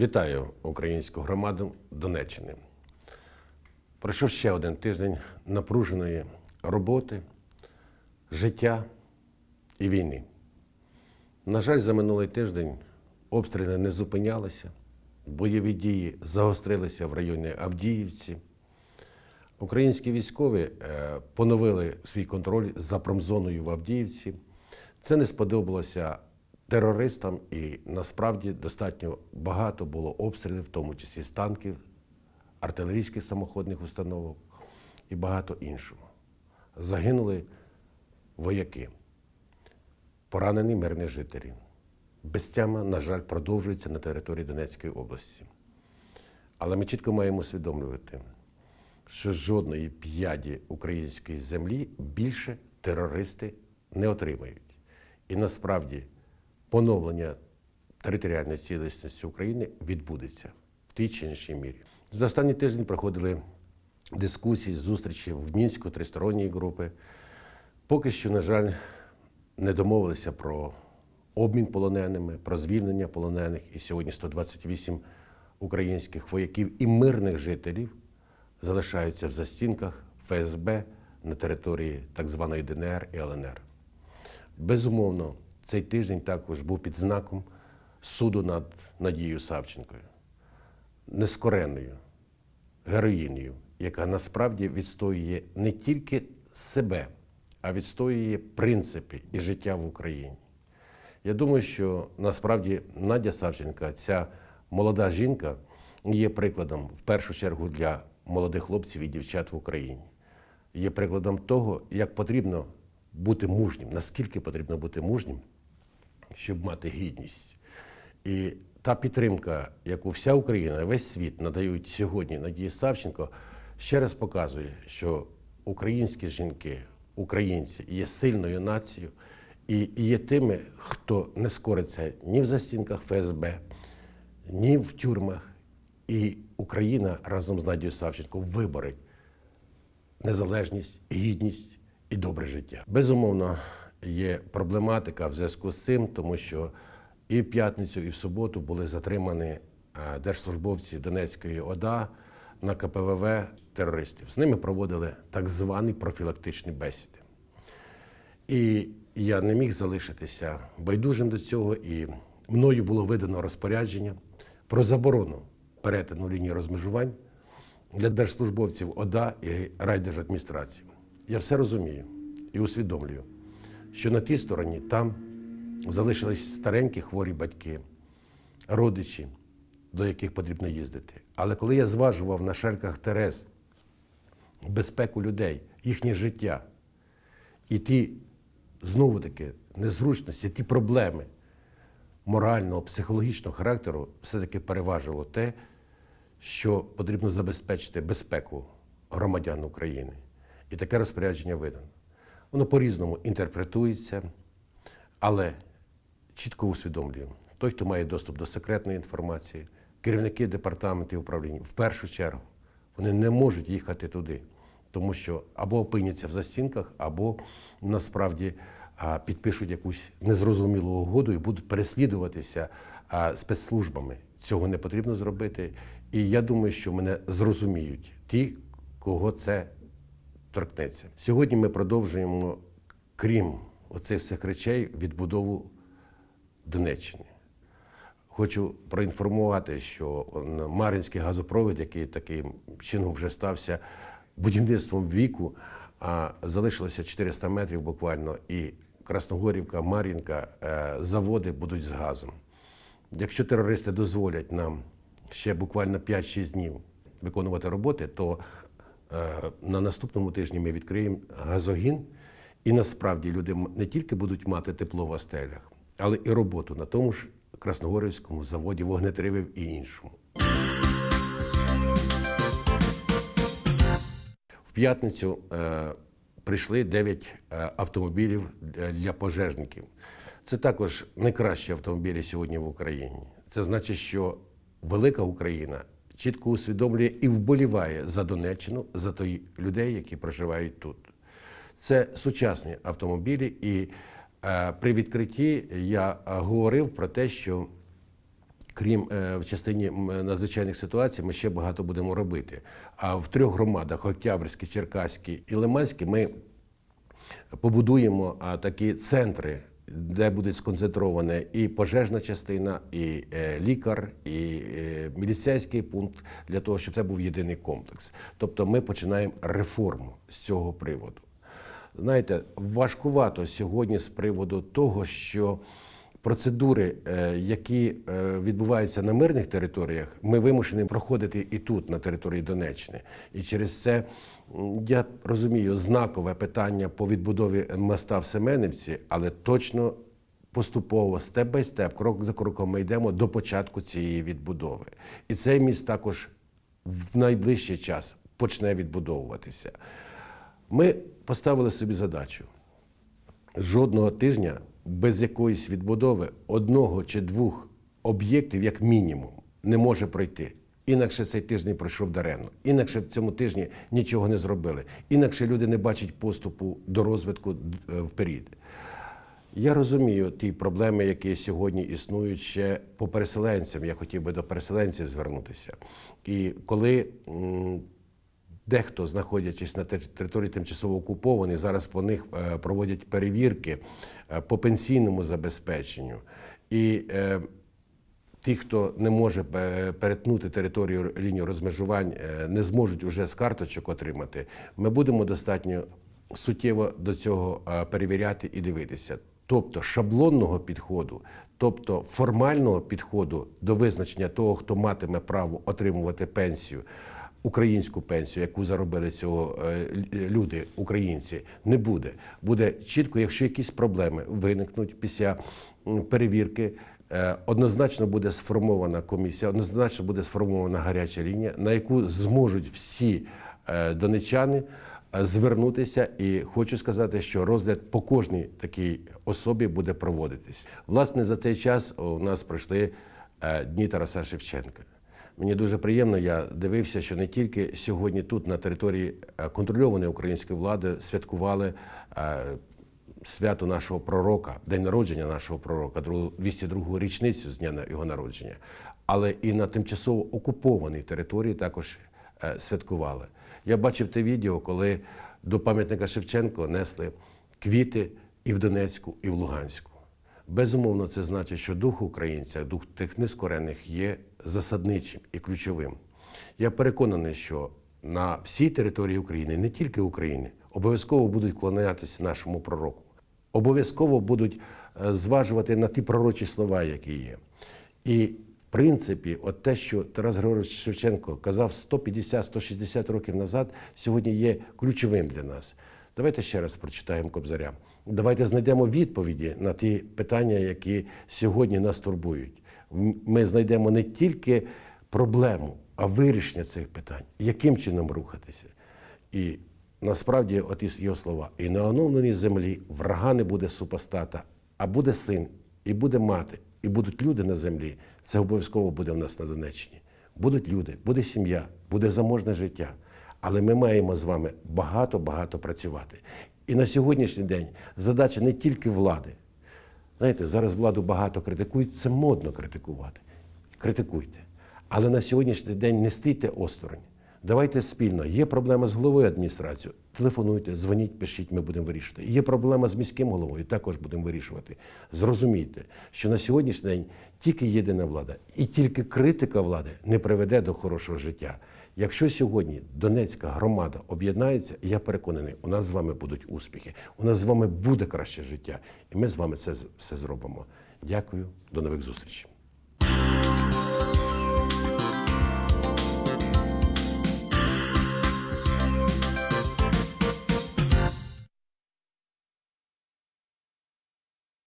Вітаю українську громаду Донеччини. Пройшов ще один тиждень напруженої роботи, життя і війни. На жаль, за минулий тиждень обстріли не зупинялися, бойові дії загострилися в районі Авдіївці. Українські військові е, поновили свій контроль за промзоною в Авдіївці. Це не сподобалося терористам, і насправді достатньо багато було обстрілів, в тому числі з танків, артилерійських самоходних установок і багато іншого. Загинули вояки, поранені мирні жителі. Безтяма, на жаль, продовжується на території Донецької області. Але ми чітко маємо усвідомлювати, що жодної п'яді української землі більше терористи не отримають. І насправді поновлення територіальної цілісності України відбудеться в тій чи іншій мірі. За останній тиждень проходили дискусії, зустрічі в Мінську, тристоронньої групи. Поки що, на жаль, не домовилися про обмін полоненими, про звільнення полонених. І сьогодні 128 українських вояків і мирних жителів залишаються в застінках ФСБ на території так званої ДНР і ЛНР. Безумовно, цей тиждень також був під знаком суду над Надією Савченкою, нескоренною героїнею, яка насправді відстоює не тільки себе, а відстоює принципи і життя в Україні. Я думаю, що насправді Надя Савченка, ця молода жінка, є прикладом в першу чергу для молодих хлопців і дівчат в Україні. Є прикладом того, як потрібно бути мужнім, наскільки потрібно бути мужнім, щоб мати гідність. І та підтримка, яку вся Україна, весь світ надають сьогодні Надії Савченко, ще раз показує, що українські жінки, українці є сильною нацією і є тими, хто не скориться ні в застінках ФСБ, ні в тюрмах. І Україна разом з Надією Савченко виборить незалежність, гідність і добре життя. Безумовно, є проблематика в зв'язку з цим, тому що і в п'ятницю, і в суботу були затримані е, держслужбовці Донецької ОДА на КПВВ терористів. З ними проводили так звані профілактичні бесіди. І я не міг залишитися байдужим до цього, і мною було видано розпорядження про заборону перетину лінії розмежувань для держслужбовців ОДА і райдержадміністрації. Я все розумію і усвідомлюю, що на тій стороні там залишились старенькі хворі батьки, родичі, до яких потрібно їздити. Але коли я зважував на шерках Терез безпеку людей, їхнє життя і ті, знову таки, незручності, ті проблеми морального, психологічного характеру, все-таки переважило те, що потрібно забезпечити безпеку громадян України. І таке розпорядження видано. Воно по-різному інтерпретується, але чітко усвідомлюю, той, хто має доступ до секретної інформації, керівники департаментів управління, в першу чергу, вони не можуть їхати туди, тому що або опиняться в застінках, або насправді підпишуть якусь незрозумілу угоду і будуть переслідуватися спецслужбами. Цього не потрібно зробити. І я думаю, що мене зрозуміють ті, кого це торкнеться. Сьогодні ми продовжуємо, крім оцих всіх речей, відбудову Донеччини. Хочу проінформувати, що Мар'їнський газопровід, який таким чином вже стався будівництвом віку, а залишилося 400 метрів буквально, і Красногорівка, Мар'їнка, е, заводи будуть з газом. Якщо терористи дозволять нам ще буквально 5-6 днів виконувати роботи, то на наступному тижні ми відкриємо газогін, і насправді люди не тільки будуть мати тепло в остелях, але і роботу на тому ж Красногорівському заводі вогнетривів і іншому. В п'ятницю е, прийшли 9 е, автомобілів для- для пожежників. Це також найкращі автомобілі сьогодні в Україні. Це значить, що велика Україна чітко усвідомлює і вболіває за Донеччину, за той людей, які проживають тут. Це сучасні автомобілі, і е, при відкритті я е, говорив про те, що крім е, в частині надзвичайних ситуацій, ми ще багато будемо робити. А в трьох громадах Октябрьській, Черкаській і Лиманській ми побудуємо а, такі центри, де буде сконцентрована і пожежна частина, і е, лікар, і е, міліцейський пункт для того, щоб це був єдиний комплекс. Тобто ми починаємо реформу з цього приводу. Знаєте, важкувато сьогодні з приводу того, що процедури, е, які е, відбуваються на мирних територіях, ми вимушені проходити і тут, на території Донеччини. І через це я розумію знакове питання по відбудові моста в Семенівці, але точно поступово, степ бай степ, крок за кроком, ми йдемо до початку цієї відбудови. І цей міст також в найближчий час почне відбудовуватися. Ми поставили собі задачу жодного тижня без якоїсь відбудови одного чи двох об'єктів, як мінімум, не може пройти. Інакше цей тиждень пройшов даремно. Інакше в цьому тижні нічого не зробили. Інакше люди не бачать поступу до розвитку е, вперед. Я розумію ті проблеми, які сьогодні існують ще по переселенцям. Я хотів би до переселенців звернутися. І коли дехто, знаходячись на території тимчасово окупованій, зараз по них е, проводять перевірки е, по пенсійному забезпеченню. І е, ті, хто не може перетнути територію лінію розмежувань, не зможуть вже з карточок отримати. Ми будемо достатньо суттєво до цього перевіряти і дивитися. Тобто шаблонного підходу, тобто формального підходу до визначення того, хто матиме право отримувати пенсію, українську пенсію, яку заробили цього е, люди, українці, не буде. Буде чітко, якщо якісь проблеми виникнуть після перевірки. Е, Однозначно буде сформована комісія, однозначно буде сформована гаряча лінія, на яку зможуть всі е, донечани звернутися. І хочу сказати, що розгляд по кожній такій особі буде проводитись. Власне, за цей час у нас пройшли дні Тараса Шевченка. Мені дуже приємно, я дивився, що не тільки сьогодні тут, на території е, контрольованої української влади, святкували е, свято нашого пророка, день народження нашого пророка, другу- 202-гу річницю з дня його народження, але і на тимчасово окупованій території також е, святкували. Я бачив те відео, коли до пам'ятника Шевченко несли квіти і в Донецьку, і в Луганську. Безумовно, це значить, що дух українця, дух тих нескорених є засадничим і ключовим. Я переконаний, що на всій території України, не тільки України, обов'язково будуть вклонятися нашому пророку. Обов'язково будуть е, зважувати на ті пророчі слова, які є. І в принципі, от те, що Тарас Григорович Шевченко казав 150-160 років назад, сьогодні є ключовим для нас. Давайте ще раз прочитаємо Кобзаря. Давайте знайдемо відповіді на ті питання, які сьогодні нас турбують. Ми знайдемо не тільки проблему, а вирішення цих питань, яким чином рухатися. І насправді, от із його слова, і на оновленій землі врага не буде супостата, а буде син, і буде мати, і будуть люди на землі. Це обов'язково буде в нас на Донеччині. Будуть люди, буде сім'я, буде заможне життя. Але ми маємо з вами багато-багато працювати. І на сьогоднішній день задача не тільки влади. Знаєте, зараз владу багато критикують, це модно критикувати. Критикуйте. Але на сьогоднішній день не стійте осторонь. Давайте спільно. Є проблема з головою адміністрації. Телефонуйте, дзвоніть, пишіть, ми будемо вирішувати. Є проблема з міським головою, також будемо вирішувати. Зрозумійте, що на сьогоднішній день тільки єдина влада і тільки критика влади не приведе до хорошого життя. Якщо сьогодні Донецька громада об'єднається, я переконаний, у нас з вами будуть успіхи, у нас з вами буде краще життя, і ми з вами це все зробимо. Дякую, до нових зустрічей.